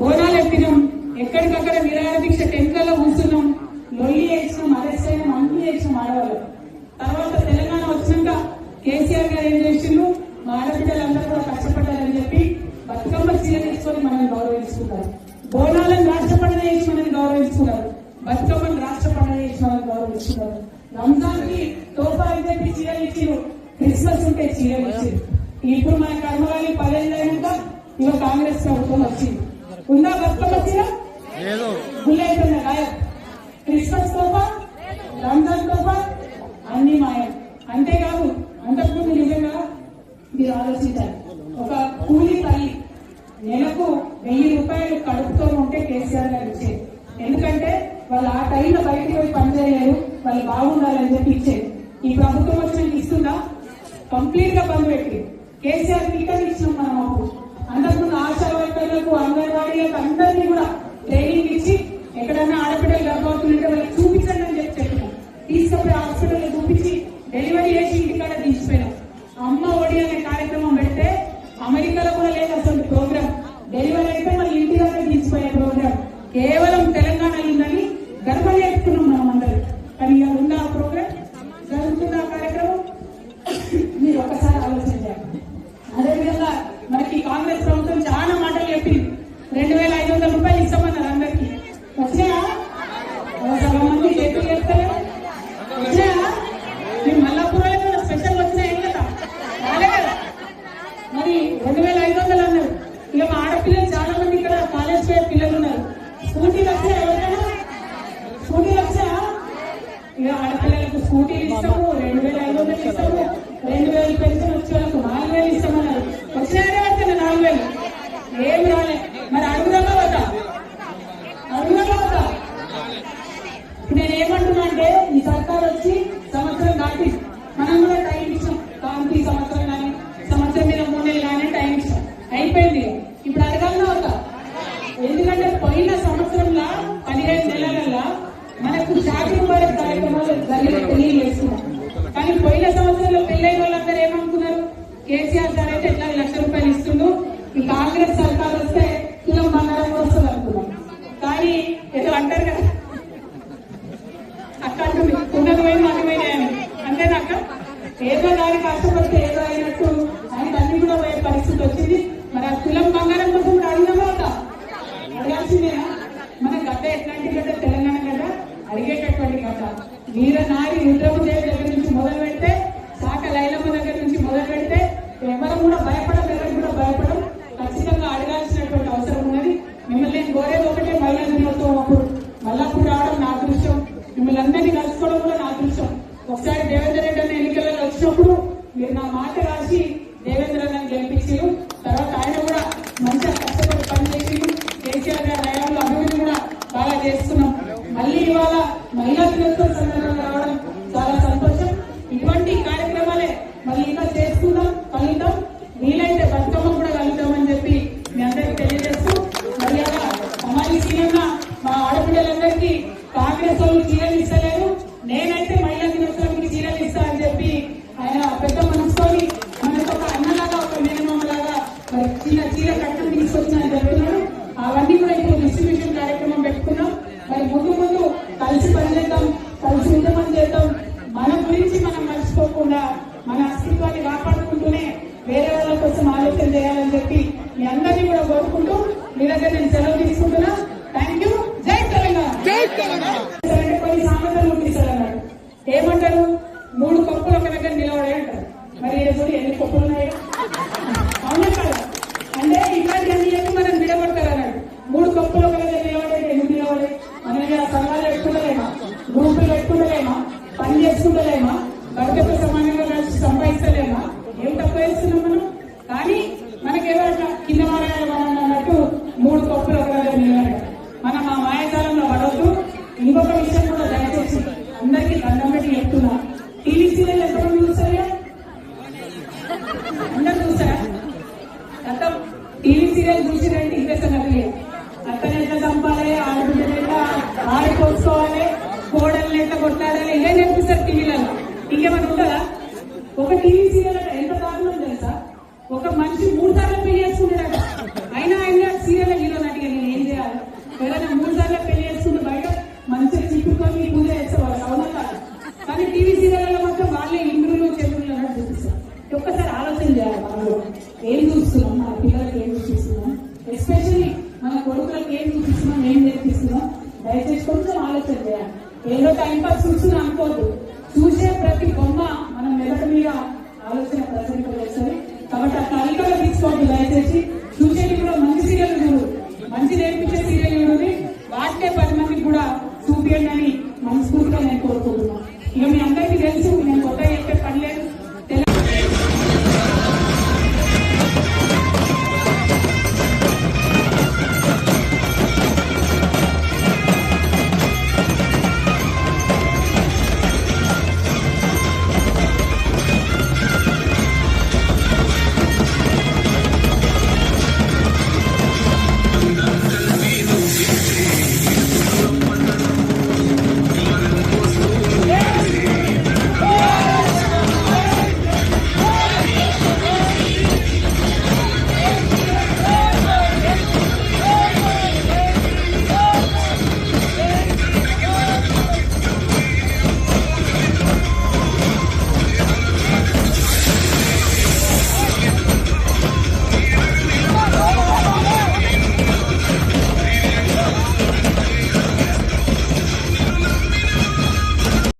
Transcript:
బోనాలు ఎత్తినాం ఎక్కడికక్కడ నిరాహార టెంట్లలో కూర్చున్నాం. లొల్లి వేసినాం అరెస్ట్ అయినాం అన్ని వేసినాం ఆడవాళ్ళు. తర్వాత తెలంగాణ వచ్చినాక కేసీఆర్ గారు ఏం చేసిండు మా ఆడబిడ్డలందరూ కూడా కష్టపడ్డారని చెప్పి బతుకమ్మ చీర తీసుకొని మనల్ని గౌరవించుకున్నారు. బోనాలను రాష్ట్ర పండుగ చేసి మనల్ని గౌరవించుకున్నారు. బతుకమ్మను రాష్ట్ర పండుగ చేసి మనల్ని గౌరవించుకున్నారు. రంజాన్కి తోఫా చెప్పి చీరలు ఇచ్చిరు క్రిస్మస్ ఉంటే చీరలు ఇచ్చిరు ఇప్పుడు మన కర్మగాలి పదేళ్ళు అయినాక ఇక కాంగ్రెస్ ప్రభుత్వం వచ్చింది. ఉందా బతుకమ్మ చీర గుళ్ళైపోయిన గాయం? క్రిస్మస్ తోఫా రంజాన్ తోఫా అన్ని మాయం. అంతేకాదు అంతకుముందు నిజంగా మీరు ఆలోచించాలి. ఒక కూలి తల్లి నెలకు వెయ్యి రూపాయలు కడుపుతో ఉంటే కేసీఆర్ గారు ఇచ్చేది. ఎందుకంటే వాళ్ళు ఆ టైంలో బయటకు పోయి పనిచేయలేరు వాళ్ళు బాగుండాలని చెప్పి ఇచ్చేది. ఈ ప్రభుత్వం వచ్చిన ఇస్తుందా? కంప్లీట్గా బంద్ పెట్టి కేసీఆర్ టీకాలు ఇచ్చినాం మనం అప్పుడు. అంతకుముందు ఆశా వర్కర్లకు అంగన్వాడీలకు అందరినీ కూడా ట్రైనింగ్ ఇచ్చి ఎక్కడన్నా ఆడపిల్లలు గర్భవతులుంటే వాళ్ళకి చూపించండి అని చెప్పి చెప్పినాం తీసుకుపోయి హాస్పిటల్ చూపించి డెలివరీ చేసి ఇంటికాడ తీసిపోయినాం అమ్మ ఒడి అనే కార్యక్రమం పెడితే అమెరికాలో కూడా లేదు అసలు ప్రోగ్రామ్ డెలివరీ అయితే మన ఇంటి దగ్గర తీసిపోయే ప్రోగ్రామ్ కేవలం తెలంగాణ ఉందని గర్వం చేసుకున్నాం మనం అందరం కానీ ఇక ఉందా ఆ ప్రోగ్రామ్ జరుగుతుందా ఆ కార్యక్రమం మీరు ఒక్కసారి ఆలోచించాలి అదేవిధంగా మనకి కాంగ్రెస్ ప్రభుత్వం చాలా మాటలు చెప్పింది రెండు వేల ఐదు వందల రూపాయలు ఇస్తామన్నారు అందరికి వచ్చినాయా ఓ సగం మంది చేతులు చెప్తలేరు వచ్చినాయా మీ మల్లాపురంలో కూడా స్పెషల్ వచ్చినాయి కదా రాలే కదా మరి రెండు వేల ఐదు వందలు అన్నారు ఇక మా ఆడపిల్లలు చాలా మంది ఇక్కడ కాలేజ్ పోయే పిల్లలు ఉన్నారు స్కూటీలు వచ్చాయి ఎవరికైనా స్కూటీలు వచ్చాయా ఇక ఆడపిల్లలకు స్కూటీలు ఇస్తాము రెండు వేల ఐదు వందలు ఇస్తాము రెండు వేలు పెన్షన్ వచ్చే వాళ్ళకు నాలుగు వేలు ఇస్తామన్నారు. వచ్చినాయనే వచ్చిన నాలుగు వేలు. ఏం రాలే. మరి అడుగుదామా వద్దా? అడుగుదామా వద్దా? నేను ఏమంటున్నా అంటే ఈ సర్కార్ వచ్చి సంవత్సరం దాటి మనం కూడా టైం ఇచ్చాం. కాంతి సంవత్సరం కానీ సంవత్సరం మీద మూడు నెలలు కానీ టైం ఇచ్చాం. అయిపోయింది. ఇప్పుడు అడగాలన్నా వద్దా? ఎందుకంటే పోయిన మనకు షాదీ ముబారక్ కార్యక్రమాలు జరిగిన తెలియజేస్తున్నాం. కానీ పోయిన సంవత్సరంలో పెళ్ళైన వాళ్ళందరూ ఏమనుకున్నారు? కేసీఆర్ సార్ అయితే ఎట్లా లక్ష రూపాయలు ఇస్తుండు. ఈ కాంగ్రెస్ సర్కార్ వస్తే కిలో బంగారం కూడా వస్తుంది అనుకున్నాం. కానీ ఏదో అంటారు కదా. అక్క అంటుంది ఉన్నదమైన పోయింది అది అంతేనాక ఏదో దాని కష్టపడితే ఏదో అయినట్టు. ఆయన అన్ని కూడా పోయే పరిస్థితి వచ్చింది. మరి ఆ తులం బంగారం కోసం కూడా గడ్డ వీర నారి రుద్రమదేవి దగ్గర నుంచి మొదలు పెడితే సాక లైలమ్మ దగ్గర నుంచి మొదలు పెడితే ఎవరు కూడా భయపడం ఎవరు కూడా భయపడం ఖచ్చితంగా అడగాల్సినటువంటి అవసరం ఉన్నది. మిమ్మల్ని నేను కోరేది ఒకటే మహిళా దినోత్సవం అప్పుడు మళ్ళప్పుడు రావడం నా దృశ్యం మిమ్మల్ని అందరినీ కలుసుకోవడం కూడా నా దృశ్యం ఒకసారి దేవేంద్ర రెడ్డి అన్న ఎన్నికలలో వచ్చినప్పుడు మీరు నా మాట రాసి దేవేంద్ర అన్న గెలిపించారు. తర్వాత ఆయన కూడా మంచిగా కష్టపడి పనిచేసి కేసీఆర్ గారి హయాంలో అభివృద్ధి కూడా బాగా చేస్తున్నాం మళ్ళీ ఇవాళ మహిళా దినోత్సవం కాంగ్రెస్ వాళ్ళు చీరలు ఇస్తలేదు నేనైతే మహిళా దినోత్సవానికి చీరలు ఇస్తా అని చెప్పి ఆయన పెద్ద మనసుకొని మనకు ఒక అన్నలాగా ఒక మేనమామ లాగా మరి చిన్న చీర కట్టుకుని తీసుకొచ్చిన చెప్తున్నాడు అవన్నీ కూడా ఇప్పుడు డిస్ట్రిబ్యూషన్ కార్యక్రమం పెట్టుకున్నాం. మరి ముందు ముందు కలిసి పనిచేద్దాం కలిసి ఉద్యమం చేద్దాం. మన గురించి మనం మర్చిపోకుండా మన అస్తిత్వాన్ని కాపాడుకుంటూనే వేరే వాళ్ళ కోసం ఆలోచన చేయాలని చెప్పి మీ అందరినీ కూడా కోరుకుంటూ మీ దగ్గర నేను సెలవు తీసుకుంటున్నా. థ్యాంక్ యూ జై తెలంగాణ జై తెలంగాణ అంటే కొన్ని సామెతలు ముట్టిస్తారు అన్నాడు ఏమంటారు మూడు కప్పులు ఒక దగ్గర నిలబడే అంటారు మరి ఈడ చూడు అవునా కదా? అంటే ఇట్లాంటివన్నీ చెప్పి మనం మూడు కప్పులు ఒక దగ్గర ఎందుకు నిలబడే మనం సంఘాలు పెట్టుకుంటలేమా? గ్రూపులు పెట్టుకుంటలేమా? పని చేసుకుంటలేమా? కొట్లాడాలి. ఏం కనిపిస్తారు టీవీలలో? ఇంకేమైనా ఉంటుందా? ఒక టీవీ సీరియల్ ఎంత దారుణం తెలుసా? ఒక మనిషి మూడు సార్లు పెళ్ళి చేసుకుంటాడట. అయినా ఆయన సీరియల్ హీరో నటిగా నేను ఏం చేయాలి? ఏదైనా మూడు సార్లు పెళ్ళి చేసుకుంటే బయట మంచిగా చిక్కుకొని పూజ చేసేవాళ్ళు. అవునా కాదు? కానీ టీవీ సీరియల్ మాత్రం వాళ్ళే ఇంద్రులు చంద్రులు అన్నట్టు చూపిస్తారు. ఒక్కసారి ఆలోచన చేయాలి వాళ్ళు ఏం చూస్తున్నాం? మన పిల్లలకి ఏం చూపిస్తున్నాం? ఎస్పెషల్లీ మన కొడుకులకు ఏం చూపిస్తున్నాం? ఏం నేర్పిస్తున్నాం? దయచేసి కొంచెం ఆలోచన చేయాలి. ఏదో టైంపాస్ చూస్తున్నా అనుకోద్దు చూసే ప్రతి బొమ్మ మనం మెదడు మీద ఆలోచన ప్రసరింపజేస్తుంది కాబట్టి ఆ తల్లికలు తీసుకోండి దయచేసి. చూసేది కూడా మంచి సీరియల్ చూడు. మంచి నేర్పించే సీరియల్ చూడండి వాటికే పది మందికి కూడా చూపియండి అని మనస్ఫూర్తిగా నేను కోరుకుంటున్నాను ఇక మీ అందరికీ తెలుసు నేను కొత్త చెప్పే పని లేదు.